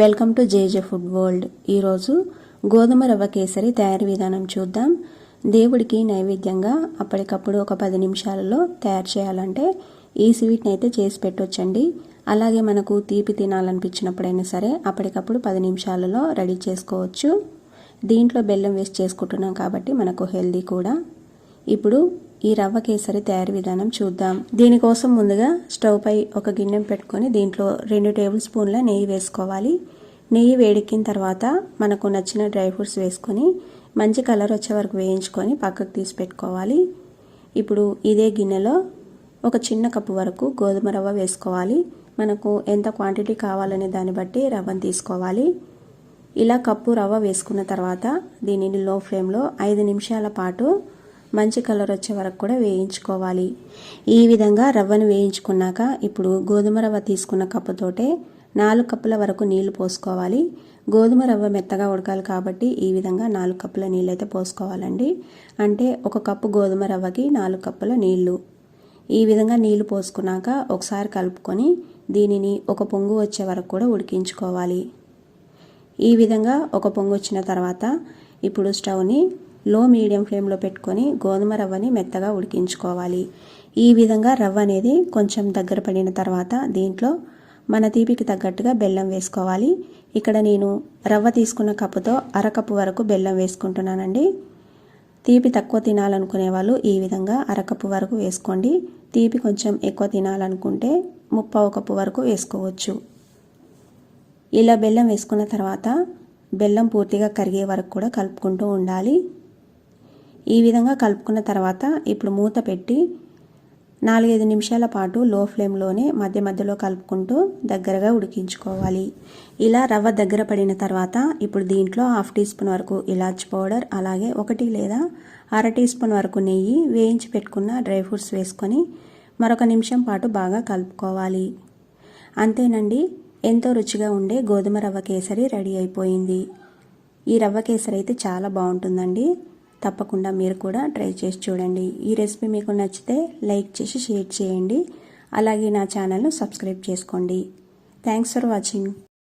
Welcome to JJ food world. ఈరోజు గోధుమ రవ్వ కేసరి తయారీ విధానం చూద్దాం. దేవుడికి నైవేద్యంగా అప్పటికప్పుడు ఒక పది నిమిషాలలో తయారు చేయాలంటే ఈ స్వీట్ని అయితే చేసి పెట్టొచ్చండి. అలాగే మనకు తీపి తినాలనిపించినప్పుడైనా సరే అప్పటికప్పుడు పది నిమిషాలలో రెడీ చేసుకోవచ్చు. దీంట్లో బెల్లం వేస్ట్ చేసుకుంటున్నాం కాబట్టి మనకు హెల్దీ కూడా. ఇప్పుడు ఈ రవ్వ కేసరి తయారీ విధానం చూద్దాం. దీనికోసం ముందుగా స్టవ్ పై ఒక గిన్నె పెట్టుకొని దీంట్లో రెండు టేబుల్ స్పూన్ల నెయ్యి వేసుకోవాలి. నెయ్యి వేడెక్కిన తర్వాత మనకు నచ్చిన డ్రై ఫ్రూట్స్ వేసుకొని మంచి కలర్ వచ్చే వరకు వేయించుకొని పక్కకు తీసి పెట్టుకోవాలి. ఇప్పుడు ఇదే గిన్నెలో ఒక చిన్న కప్పు వరకు గోధుమ రవ్వ వేసుకోవాలి. మనకు ఎంత క్వాంటిటీ కావాలనే దాన్ని బట్టి రవ్వను తీసుకోవాలి. ఇలా కప్పు రవ్వ వేసుకున్న తర్వాత దీనిని లో ఫ్లేమ్లో ఐదు నిమిషాల పాటు మంచి కలర్ వచ్చే వరకు కూడా వేయించుకోవాలి. ఈ విధంగా రవ్వను వేయించుకున్నాక ఇప్పుడు గోధుమ రవ్వ తీసుకున్న కప్పుతోటే నాలుగు కప్పుల వరకు నీళ్ళు పోసుకోవాలి. గోధుమ రవ్వ మెత్తగా ఉడకాలి కాబట్టి ఈ విధంగా నాలుగు కప్పుల నీళ్ళు అయితే పోసుకోవాలండి. అంటే ఒక కప్పు గోధుమ రవ్వకి నాలుగు కప్పుల నీళ్ళు. ఈ విధంగా నీళ్ళు పోసుకున్నాక ఒకసారి కలుపుకొని దీనిని ఒక పొంగు వచ్చే వరకు కూడా ఉడికించుకోవాలి. ఈ విధంగా ఒక పొంగు వచ్చిన తర్వాత ఇప్పుడు స్టవ్ని లో మీడియం ఫ్లేమ్లో పెట్టుకొని గోధుమ రవ్వని మెత్తగా ఉడికించుకోవాలి. ఈ విధంగా రవ్వ అనేది కొంచెం దగ్గర పడిన తర్వాత దీంట్లో మన తీపికి తగ్గట్టుగా బెల్లం వేసుకోవాలి. ఇక్కడ నేను రవ్వ తీసుకున్న కప్పుతో అరకప్పు వరకు బెల్లం వేసుకుంటున్నానండి. తీపి తక్కువ తినాలనుకునే వాళ్ళు ఈ విధంగా అరకప్పు వరకు వేసుకోండి. తీపి కొంచెం ఎక్కువ తినాలనుకుంటే ముప్పావు కప్పు వరకు వేసుకోవచ్చు. ఇలా బెల్లం వేసుకున్న తర్వాత బెల్లం పూర్తిగా కరిగే వరకు కూడా కలుపుకుంటూ ఉండాలి. ఈ విధంగా కలుపుకున్న తర్వాత ఇప్పుడు మూత పెట్టి నాలుగైదు నిమిషాల పాటు లో ఫ్లేమ్లోనే మధ్య మధ్యలో కలుపుకుంటూ దగ్గరగా ఉడికించుకోవాలి. ఇలా రవ్వ దగ్గర పడిన తర్వాత ఇప్పుడు దీంట్లో హాఫ్ టీ స్పూన్ వరకు ఇలాచి పౌడర్ అలాగే ఒకటి లేదా అర టీ స్పూన్ వరకు నెయ్యి వేయించి పెట్టుకున్న డ్రై ఫ్రూట్స్ వేసుకొని మరొక నిమిషం పాటు బాగా కలుపుకోవాలి. అంతేనండి ఎంతో రుచిగా ఉండే గోధుమ రవ్వ కేసరి రెడీ అయిపోయింది. ఈ రవ్వ కేసరి అయితే చాలా బాగుంటుందండి. తప్పకుండా మీరు కూడా ట్రై చేసి చూడండి. ఈ రెసిపీ మీకు నచ్చితే లైక్ చేసి షేర్ చేయండి. అలాగే నా ఛానల్ను సబ్స్క్రైబ్ చేసుకోండి. Thanks for watching.